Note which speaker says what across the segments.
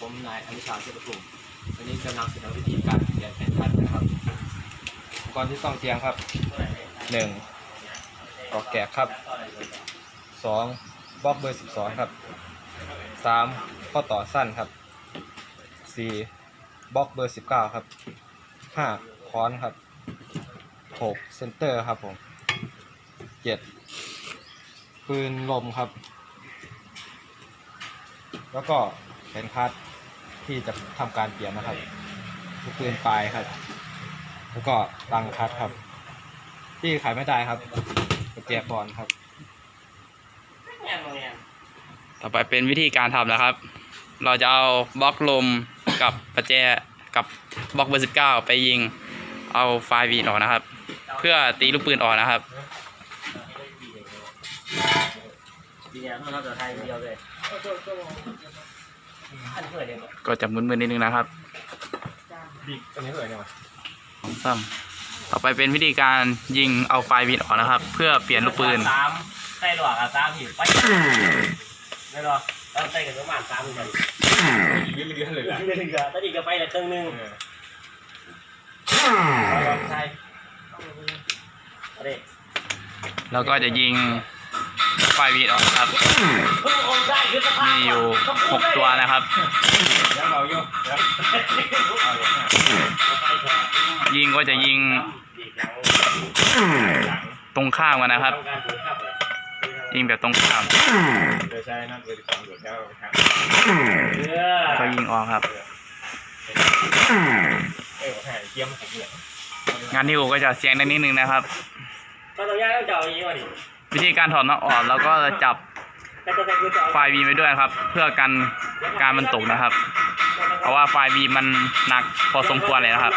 Speaker 1: ผมนายอนุชาเทพกลุ่มวันนี้กำลังแสดงวิธีการเปลี่ยนแผนทันนะครับอุปกรณ์ที่ต้องเตรียมครับหนึ่งกอกแกะครับสองบล็อกเบอร์สิบสองครับสามข้อต่อสั้นครับสี่บล็อกเบอร์สิบเก้าครับห้าค้อนครับหกเซนเตอร์ครับผมเจ็ดปืนลมครับ แล้วก็แขนคัด ที่จะทำการเปลี่ยนนะครับลูกปืนปลายครับ แล้วก็รังคัดครับ ที่ขายไม่ได้ครับกระเจียบอลครับ
Speaker 2: ต่อไปเป็นวิธีการทำนะครับ เราจะเอาบล็อกลมกับประแจกับบล็อกเบอร์สิบเก้าไปยิงเอาไฟล์วีดออกนะครับ เพื่อตีลูกปืนออกนะครับ
Speaker 3: ดีเนี่ยเราจะไทยเดียวเลย อันเพื่อเดียว
Speaker 2: ก็จะมึนๆนิดนึงนะครับ
Speaker 1: บิ๊กอันนี้เลยเนี่ยวะ
Speaker 2: สองซ้ำต่อไปเป็นวิธีการยิงเอาไฟล์วีดออกนะครับ เพื่อเปลี่ยนลูกปืน
Speaker 3: สามใส่หลอกอะสามหิวไปไม่หรอต้องใส่กันประมาณสามเหมือนกัน
Speaker 1: ยืดเยื้อเลย
Speaker 3: เหลือเหลือตอนนี้ก็ไปละครึ่งนึงลองใส่เอาดิ
Speaker 2: แล้วก็จะยิง ไฟวีดออกครับ มีอยู่หกตัวนะครับ
Speaker 1: ยิง
Speaker 2: ก็จะยิง ตรงข้ามกันนะครับ ยิงแบบตรงข้าม
Speaker 1: เดี๋ยวใช้นั่นเบอร์สิบสอง
Speaker 3: ออ
Speaker 2: ก็ยิงออกครับ
Speaker 1: งา
Speaker 2: นที่อูก็จะเสียงดังนิดนึงนะครับ
Speaker 3: ก็ต้องยางต้องเจาะอย่างนี้ก่อนดิ
Speaker 2: วิธีการถอดน็อตออกแล้วก็จะจับไฟวีไปด้วยครับ เพื่อกันการมันตกนะครับ เพราะว่าไฟวีมันหนักพอสมควรเลยนะครับ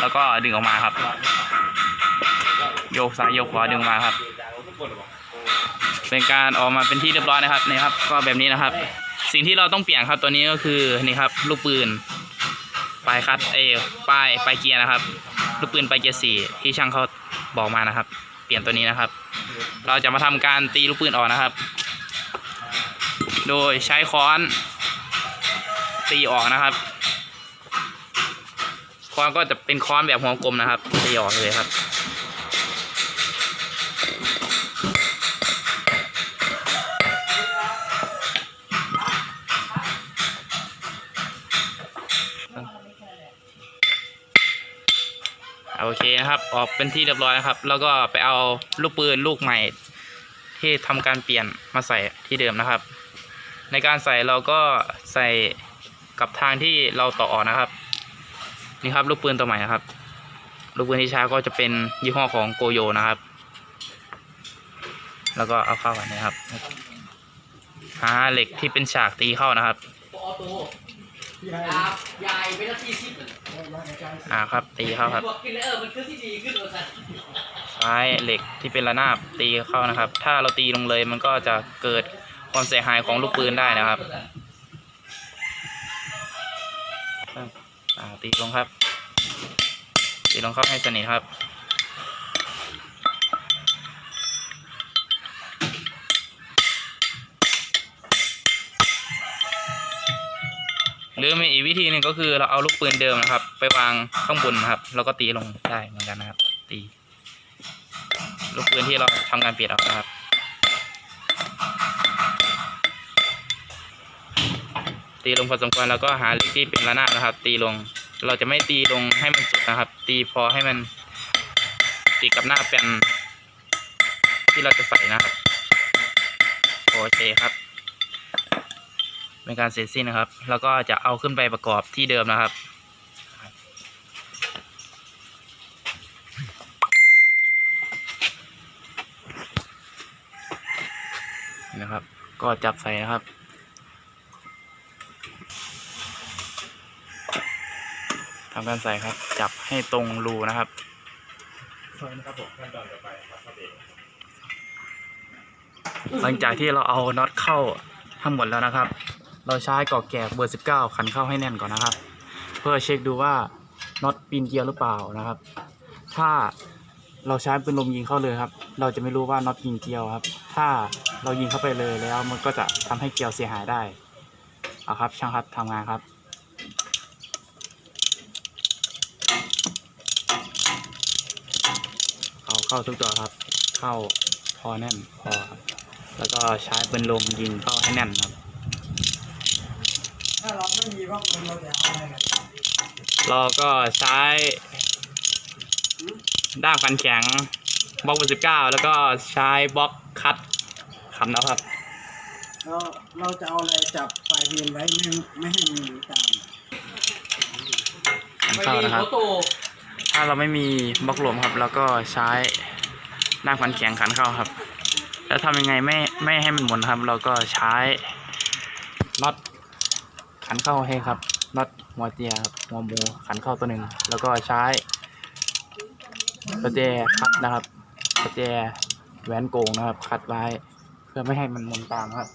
Speaker 2: แล้วก็ดึงออกมาครับ โยกซ้ายโยกขวาดึงมาครับ เป็นการออกมาเป็นที่เรียบร้อยนะครับนี่ครับ ก็แบบนี้นะครับ สิ่งที่เราต้องเปลี่ยนครับตัวนี้ก็คือนี่ครับ ลูกปืนปลายคัดเอยปลายปลายเกียร์นะครับ ลูกปืนปลายเกียร์สี่ที่ช่างเขาบอกมานะครับ เปลี่ยนตัวนี้นะครับ เราจะมาทำการตีลูกปืนออกนะครับ โดยใช้ค้อนตีออกนะครับค้อนก็จะเป็นค้อนแบบหัวกลมนะครับตีออกเลยครับ โอเคนะครับ ออกเป็นที่เรียบร้อยนะครับ แล้วก็ไปเอาลูกปืนลูกใหม่ ที่ทำการเปลี่ยนมาใส่ที่เดิมนะครับ ในการใส่เราก็ใส่กับทางที่เราต่อออกนะครับ นี่ครับลูกปืนตัวใหม่นะครับ ลูกปืนที่ใช้ก็จะเป็นยี่ห้อของโกโยนะครับ แล้วก็เอาเข้ากันนะครับหาเหล็กที่เป็นฉากตีเข้านะครับ
Speaker 3: ออโต้ยายเป็นนาทีสิบ
Speaker 2: อ่าครับ ตีเข้าครับ
Speaker 3: บวกกินแล้วเออมันคือที่ดีขึ้นเลยสัตว์
Speaker 2: ใช้เหล็กที่เป็นระนาบตีเข้านะครับ ถ้าเราตีลงเลยมันก็จะเกิดความเสียหายของลูกปืนได้นะครับอ่าตีลงครับ ตีลงเข้าให้สนิทครับ รือมีอีกวิธีหนึ่งก็คือเราเอาลูกปืนเดิมนะครับ ไปวางข้างบนนะครับ แล้วก็ตีลงได้เหมือนกันนะครับ ตี ลูกปืนที่เราทำการเปลี่ยนออกนะครับตีลงพอสมควรแล้วก็หาเหล็กที่เป็นระนาบนะครับ ตีลงเราจะไม่ตีลงให้มันสุดนะครับ ตีพอให้มันติดกับหน้าแป้นที่เราจะใส่นะครับโอเคครับ เป็นการเสร็จสิ้นนะครับ แล้วก็จะเอาขึ้นไปประกอบที่เดิมนะครับ นะครับ ก็จับใส่นะครับทำการใส่ครับ จับให้ตรงรูนะครับ
Speaker 1: นะครับผมขั้นตอนต่อไปครับครับเอง
Speaker 2: หลังจากที่เราเอาน็อตเข้าทั้งหมดแล้วนะครับ เราใช้กอกแกะเบอร์ 19คันเข้าให้แน่นก่อนนะครับ เพื่อเช็คดูว่าน็อตปีนเกียร์หรือเปล่านะครับ ถ้าเราใช้เป็นลมยิงเข้าเลยครับ เราจะไม่รู้ว่าน็อตยิงเกียร์ครับ ถ้าเรายิงเข้าไปเลยแล้วมันก็จะทำให้เกียร์เสียหายได้เอาครับ ช่างครับทำงานครับเอาเข้าทุกตัวครับ เข้าพอแน่นพอแล้วก็ใช้เป็นลมยิงเข้าให้แน่นครับ
Speaker 4: เราไม่มีพัดลมเราจะเอาอะไรกัน
Speaker 2: เราก็ใช้ด้ามฟันแข็งบล็อกเบอร์สิบเก้าแล้วก็ใช้บล็อกคัดขันแล้วครับ
Speaker 4: เราเราจะเอาอะไรจับไฟเวียนไว้ไม่ไม่ให้มันหมุนตาม
Speaker 2: ขันเข้านะครับ ถ้าเราไม่มีบล็อกลมครับ แล้วก็ใช้ด้ามฟันแข็งขันเข้าครับ แล้วทำยังไงไม่ไม่ให้มันหมุนครับ เราก็ใช้น็อต ขันเข้าให้ครับน็อตหัวเจียครับหัวหมูขันเข้าตัวหนึ่งแล้วก็ใช้ประแจคัดนะครับประแจแหวนโกงนะครับ คัดไว้เพื่อไม่ให้มันหมุนตามครับ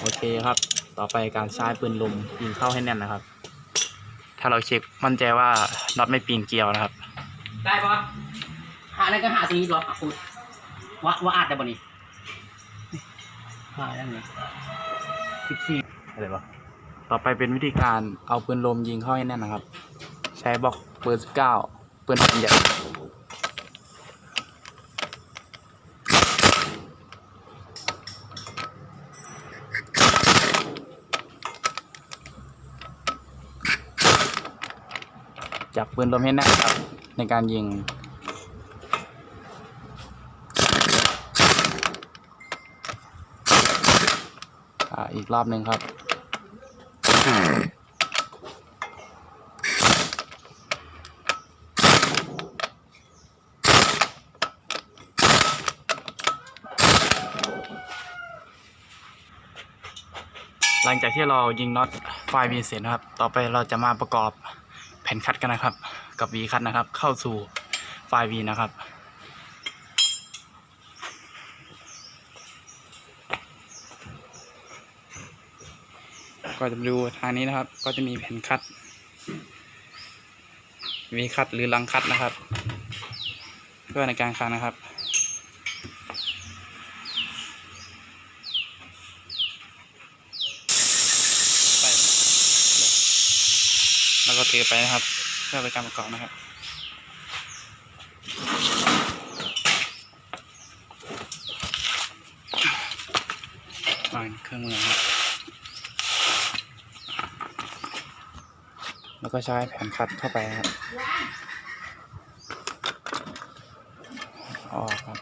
Speaker 2: โอเคครับ ต่อไปการใช้ปืนลมยิงเข้าให้แน่นนะครับ ถ้าเราเช็คมั่นใจว่าน็อตไม่ปีนเกลียวนะครับ
Speaker 3: ได้ปะหาอะไรก็หาตรงนี้รอหาคุณ ว่าว่าอาจได้บ่นี่หาได้ไหมสิบสี่
Speaker 2: อะไรวะต่อไปเป็นวิธีการเอาปืนลมยิงเข้าให้แน่นนะครับ ใช้บล็อกปืนสิบเก้าปืนใหญ่จับปืนลมให้แน่นครับในการยิง อ่าอีกรอบหนึ่งครับ หลังจากที่เรายิงน็อตไฟวีเสร็จนะครับ ต่อไปเราจะมาประกอบแผ่นคัดกันนะครับ กับวีคัดนะครับ เข้าสู่ไฟวีนะครับ ก็จะดูทางนี้นะครับ ก็จะมีแผ่นคัดวีคัดหรือลังคัดนะครับ เพื่อในการคัดนะครับไปแล้วก็ถือไปนะครับ เพื่อเป็นการประกอบนะครับวางเครื่องมือครับ แล้ว ก็ใช้แผ่นคัดเข้าไปครับออกครับ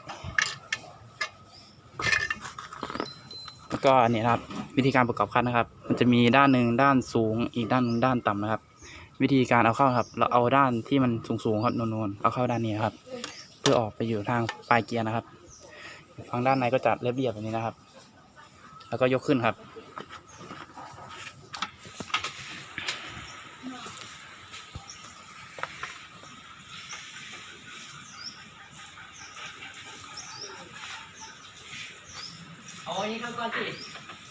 Speaker 2: แล้วก็อันนี้ครับวิธีการประกอบคัดนะครับ มันจะมีด้านหนึ่งด้านสูงอีกด้านด้านต่ำนะครับ วิธีการเอาเข้าครับ เราเอาด้านที่มันสูงสูงๆครับนูนๆเอาเข้าด้านนี้ครับ เพื่อออกไปอยู่ทางปลายเกียร์นะครับฝั่งด้านในก็จะเรียบๆแบบนี้นะครับ แล้วก็ยกขึ้นครับ
Speaker 3: อาอันนี้เข้าก่อนสิ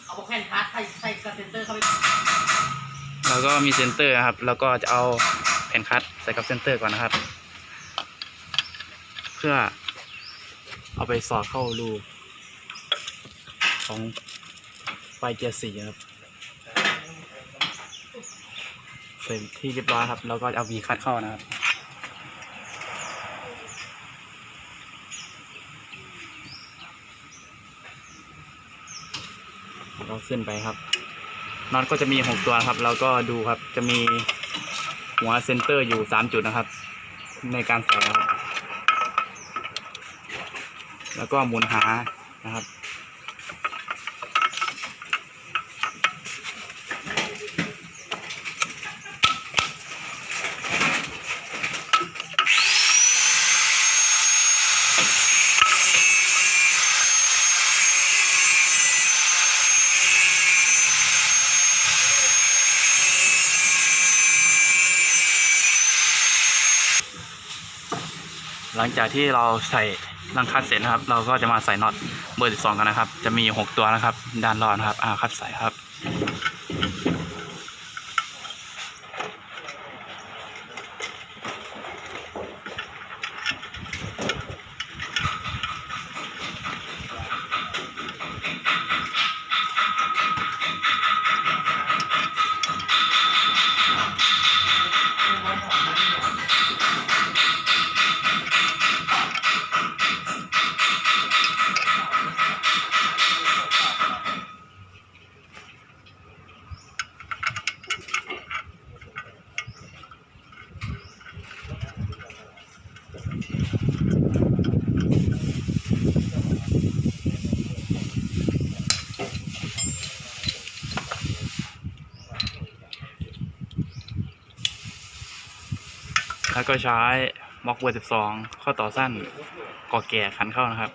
Speaker 3: เอาแผ่นพาร์ทใส่ใส่กระเซนเตอร์เข้าไป
Speaker 2: แล้วก็มีเซนเตอร์นะครับ แล้วก็จะเอาแผ่นคัดใส่กับเซนเตอร์ก่อนนะครับ เพื่อเอาไปสอดเข้ารูของไฟเกียร์สี่ครับเสร็จที่เรียบร้อยครับ แล้วก็เอาวีคัดเข้านะครับ เราขึ้นไปครับน็อตก็จะมีหกตัวครับ เราก็ดูครับจะมีหัวเซนเตอร์อยู่สามจุดนะครับ ในการใส่ครับแล้วก็หมุนหานะครับ หลังจากที่เราใส่รังคัดเสร็จนะครับ เราก็จะมาใส่น็อตเบอร์ 12 กันนะครับ จะมีหกตัวนะครับ ด้านรอบนะครับอ่าคัดใส่ครับ แล้วก็ใช้บล็อกเบอร์12 ข้อต่อสั้นก่อแก่ขันเข้านะครับ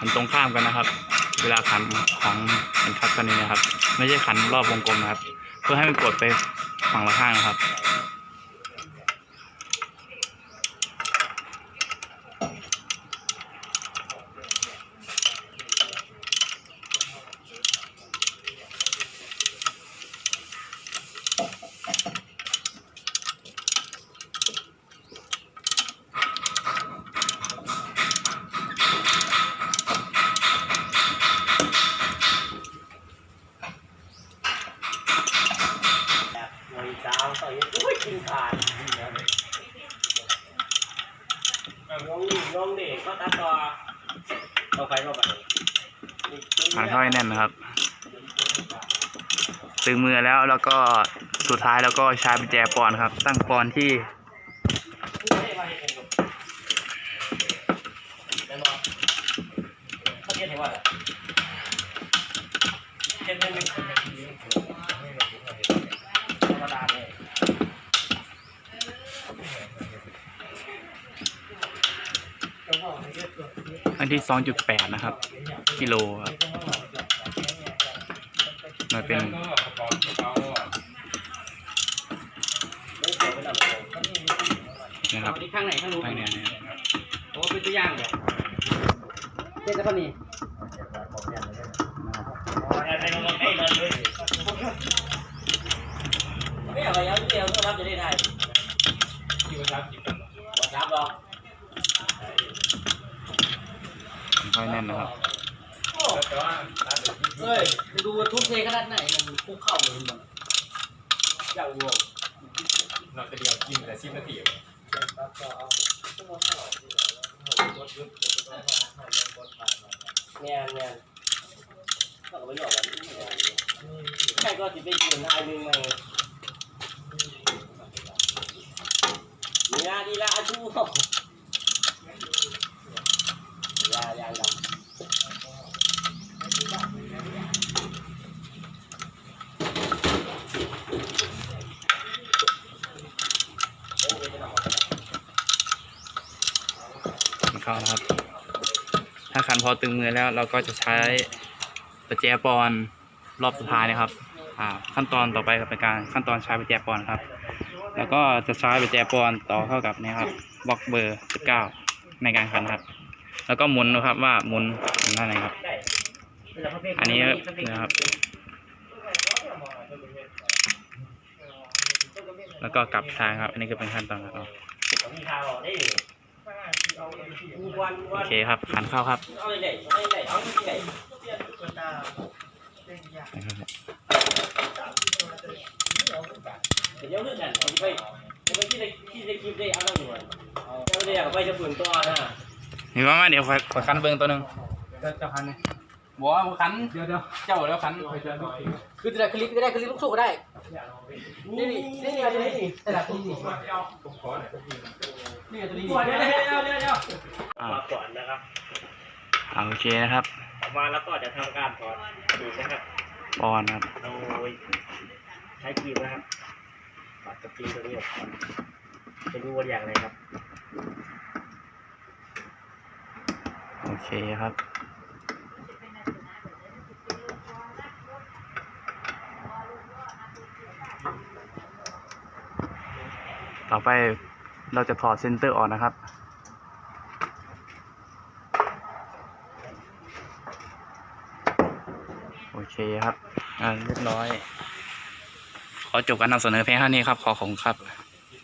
Speaker 2: มันตรงข้ามกันนะครับ เวลาขันของขันคัดคันนี้นะครับ ไม่ใช่ขันรอบวงกลมนะครับ เพื่อให้มันกดไปฝั่งละข้างนะครับ
Speaker 3: มวยดาวต่อยอุ้ยกินขาดน้องนี่น้องนี่ก็ตัดต่อเอาไปเอาไป
Speaker 2: ขันเข้าให้แน่นนะครับ ตึงมือแล้วแล้วก็สุดท้ายแล้วก็ใช้กุญแจปอนครับ ตั้งปอนที่
Speaker 3: เขาเรียกว่าเรียนเป็นธรรมดาเลย
Speaker 2: อันที่ 2.8 นะครับ กิโลครับ มันเป็นนะครับ
Speaker 3: ที่ข้างไหนข้างนู้น
Speaker 2: ภายในนี้
Speaker 3: โอ้เป็นตัวอย่างเลยเจ๊จะพอนี่ไม่เอาไปยังเดียวก็รับจะได้ไทยวันรับหรอก
Speaker 2: ค่อยแน่นนะครับ
Speaker 3: เฮ้ยดูว่าทุ่มเทขนาดไหนมันคุกเข่าเลยมันอยากวัว
Speaker 1: เราจะเดียวกินแต่สิบนาที
Speaker 3: แง่แง่ก็ไม่หยอกกันใครก็จะไปกินนายนึงไงนี่นะดีละอาชูยายายำ
Speaker 2: นเข้านะครับ ถ้าขันพอตึงมือแล้วเราก็จะใช้ประแจปอนรอบสุดท้ายนะครับขั้นตอนต่อไปเป็นการขั้นตอนใช้ประแจปอนครับ แล้วก็จะใช้ประแจปอนต่อเข้ากับนี่ครับบล็อกเบอร์19ในการขันครับ แล้วก็หมุนนะครับว่าหมุนหมุนท่าไหนครับ อันนี้นะครับ แล้วก็กลับทางครับ อันนี้ก็เป็นขั้นตอนครับ โอเคครับขันเข้าครับ
Speaker 3: เดี๋ยวเลือกนั่นที่ในคลิปได้เอาแล้วหน่วยเอาเลยเอาไปจะฝืนตัวนะ
Speaker 2: นี่ว่ามาเดี๋ยวขอขันเบิ้งตัวหนึ่ง
Speaker 1: เจ้าคัน
Speaker 2: บอกว่าขัน
Speaker 1: เดี๋ยวเดียว
Speaker 2: เจ้าแล้วขัน
Speaker 3: คือจะได้คลิปก็ได้คลิปลูกสู้ก็ได้นี่นี่นี่นี่นี่นี่แต่ละที่นี่
Speaker 1: น่อยสักที
Speaker 3: นี่ตัวนี้เดี๋ยวเดี๋ยวเดี๋ยวเดี๋ยวเดี๋ยว
Speaker 2: อ่า
Speaker 3: มาก่อนนะครับ
Speaker 2: อ่าโอเคนะครับ
Speaker 3: ออกมาแล้วก็จะทำการถอดดูนะครับ
Speaker 2: ปอนครับ
Speaker 3: โดยใช้ครีมนะครับปัดกับครีมตัวนี้ออกก่อนจะดูว่าอย่างไรครับ
Speaker 2: โอเคครับต่อไป เราจะถอดเซนเตอร์ออกนะครับ โอเคครับ อ่าเรียบร้อย ขอจบการนำเสนอเพียงเท่านี้ครับ ขอขอบคุณครับ